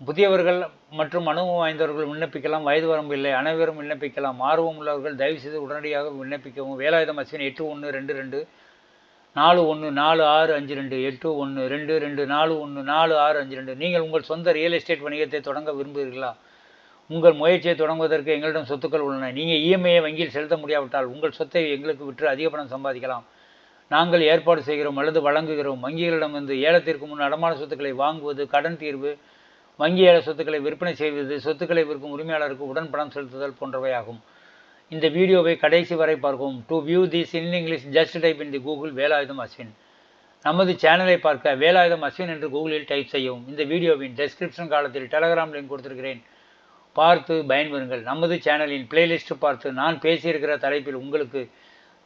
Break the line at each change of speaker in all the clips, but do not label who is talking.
புதியவர்கள் மற்றும் அனுபவம் வாய்ந்தவர்கள் விண்ணப்பிக்கலாம் வயது வரம்பு இல்லை அனைவரும் விண்ணப்பிக்கலாம். ஆர்வம் உள்ளவர்கள் தயவுசெய்து உடனடியாக விண்ணப்பிக்கவும். வேலாயுதம் அஸ்வின் எட்டு ஒன்று ரெண்டு ரெண்டு நாலு ஒன்று நாலு ஆறு அஞ்சு ரெண்டு எட்டு ஒன்று ரெண்டு ரெண்டு நாலு ஒன்று நாலு ஆறு அஞ்சு ரெண்டு. நீங்கள் உங்கள் சொந்த ரியல் எஸ்டேட் வணிகத்தை தொடங்க விரும்புகிறீர்களா? உங்கள் முயற்சியை தொடங்குவதற்கு எங்களிடம் சொத்துக்கள் உள்ளன. நீங்கள் இஎம்ஐயை வங்கியில் செலுத்த முடியாவிட்டால் உங்கள் சொத்தை எங்களுக்கு விற்று அதிக பணம் சம்பாதிக்கலாம். நாங்கள் ஏற்பாடு செய்கிறோம் அல்லது வழங்குகிறோம். வங்கிகளிடமிருந்து ஏலத்திற்கு முன் அடமான சொத்துக்களை வாங்குவது கடன் தீர்வு. வங்கி சொத்துக்களை விற்பனை செய்வது சொத்துக்களை விற்கும் உரிமையாளருக்கு உடன் பணம் செலுத்துதல் போன்றவையாகும். இந்த வீடியோவை கடைசி வரை பார்க்கவும். To view this in English just type in the Google Velayutham Ashwin நமது சேனலை பார்க்க வேலாயுதம் அஸ்வின் என்று கூகுளில் டைப் செய்யவும். இந்த வீடியோவின் டெஸ்கிரிப்ஷன் காலத்தில் டெலகிராம் லிங்க் கொடுத்திருக்கிறேன். பார்த்து பயன்பெறுங்கள். நமது சேனலின் பிளேலிஸ்ட் பார்த்து நான் பேசியிருக்கிற தலைப்பில் உங்களுக்கு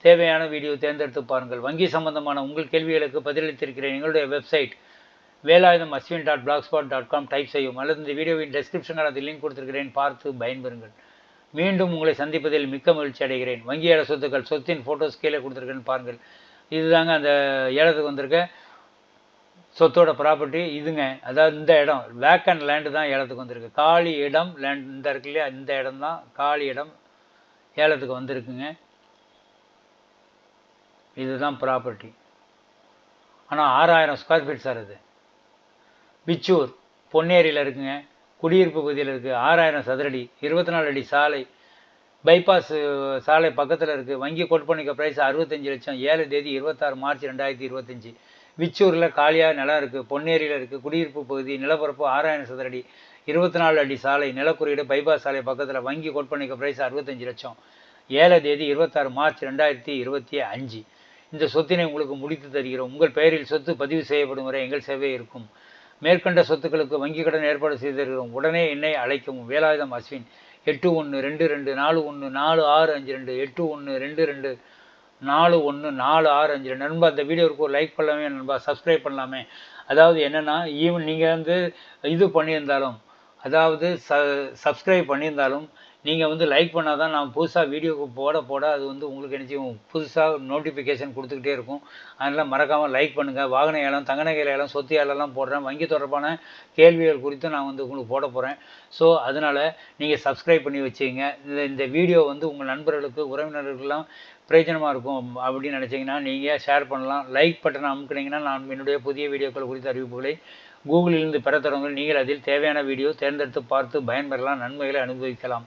தேவையான வீடியோ தேர்ந்தெடுத்து பாருங்கள். வங்கி சம்பந்தமான உங்கள் கேள்விகளுக்கு பதிலளித்திருக்கிறேன். எங்களுடைய website Velayutham Ashwin dot blog spot dot com type செய்யும் அல்லது இந்த வீடியோவின் டெஸ்கிரிப்ஷனில் அதில் லிங்க் கொடுத்துருக்கிறேன். பார்த்து பயன்பெறுங்கள். மீண்டும் உங்களை சந்திப்பதில் மிக்க மகிழ்ச்சி அடைகிறேன். வங்கி ஏல சொத்துக்கள் சொத்தின் ஃபோட்டோஸ் கீழே கொடுத்துருக்கேன்னு பாருங்கள். இதுதாங்க அந்த ஏலத்துக்கு வந்திருக்க சொத்தோட ப்ராப்பர்ட்டி இதுங்க அதாவது இந்த இடம் வேக்கண்ட் லேண்டு தான் ஏலத்துக்கு வந்திருக்கு. காலி இடம் லேண்ட் இந்த இருக்கு இல்லையா? இந்த இடம் தான் காலி இடம் ஏலத்துக்கு வந்திருக்குங்க. இதுதான் ப்ராப்பர்ட்டி ஆனால் ஆறாயிரம் ஸ்கொயர் ஃபீட் சார் இது. பிச்சூர் பொன்னேரியில் இருக்குங்க. குடியிருப்பு பகுதியில் இருக்குது ஆறாயிரம் சதுரடி இருபத்தி நாலு அடி சாலை. பைபாஸ் சாலை பக்கத்தில் இருக்குது வங்கி கொட்பணிக்க ப்ரைஸ் அறுபத்தஞ்சு லட்சம். ஏழு தேதி இருபத்தாறு மார்ச் ரெண்டாயிரத்தி இருபத்தஞ்சி. விச்சூரில் காலியாக நிலம் இருக்குது பொன்னேரியில் இருக்குது குடியிருப்பு பகுதி நிலப்பரப்பு ஆறாயிரம் சதுரடி இருபத்தி நாலு அடி சாலை. நிலக்குறியீடு பைபாஸ் சாலை பக்கத்தில் வங்கி கொட்பணிக்க ப்ரைஸ் அறுபத்தஞ்சு லட்சம். ஏழு தேதி இருபத்தாறு மார்ச் ரெண்டாயிரத்தி இருபத்தி அஞ்சு. இந்த சொத்தினை உங்களுக்கு முடித்து தருகிறோம். உங்கள் பெயரில் சொத்து பதிவு செய்யப்படும் வரை எங்கள் சேவை இருக்கும். மேற்கண்ட சொத்துக்களுக்கு வங்கி கடன் ஏற்பாடு செய்து உடனே என்னை அழைக்கவும். வேலாயுதம் அஸ்வின் எட்டு ஒன்று ரெண்டு ரெண்டு நாலு ஒன்று நாலு ஆறு அஞ்சு ரெண்டு எட்டு ஒன்று ரெண்டு ரெண்டு நாலு ஒன்று நாலு ஆறு அஞ்சு ரெண்டு. நண்பா அந்த வீடியோவுக்கு ஒரு லைக் பண்ணலாமே நண்பா சப்ஸ்கிரைப் பண்ணலாமே. அதாவது என்னென்னா ஈவன் நீங்கள் வந்து இது பண்ணியிருந்தாலும் அதாவது ச சப்ஸ்கிரைப் பண்ணியிருந்தாலும் நீங்கள் வந்து லைக் பண்ணால் தான் நான் புதுசாக வீடியோக்கு போட போட அது வந்து உங்களுக்கு என்ன செய்யும்? புதுசாக நோட்டிஃபிகேஷன் கொடுத்துக்கிட்டே இருக்கும். அதனால் மறக்காமல் லைக் பண்ணுங்கள் வாகன ஏலம் தங்க நகை ஏலம் சொத்து ஏலம்லாம் போடுறேன். வங்கி தொடர்பான கேள்விகள் குறித்து நான் வந்து உங்களுக்கு போட போகிறேன் ஸோ அதனால் நீங்கள் சப்ஸ்கிரைப் பண்ணி வச்சுங்க இந்த இந்த வீடியோ வந்து உங்கள் நண்பர்களுக்கு உறவினர்களுக்கெல்லாம் பிரயோஜனமாக இருக்கும் அப்படின்னு நினச்சிங்கன்னா நீங்கள் ஷேர் பண்ணலாம். லைக் பட்டனை அமுக்குனீங்கன்னா நான் என்னுடைய புதிய வீடியோக்கள் குறித்த அறிவிப்புகளை கூகுளிலிருந்து பெற தொடங்கள் நீங்கள் அதில் தேவையான வீடியோ தேர்ந்தெடுத்து பார்த்து பயன்பெறலாம். நன்மைகளை அனுபவிக்கலாம்.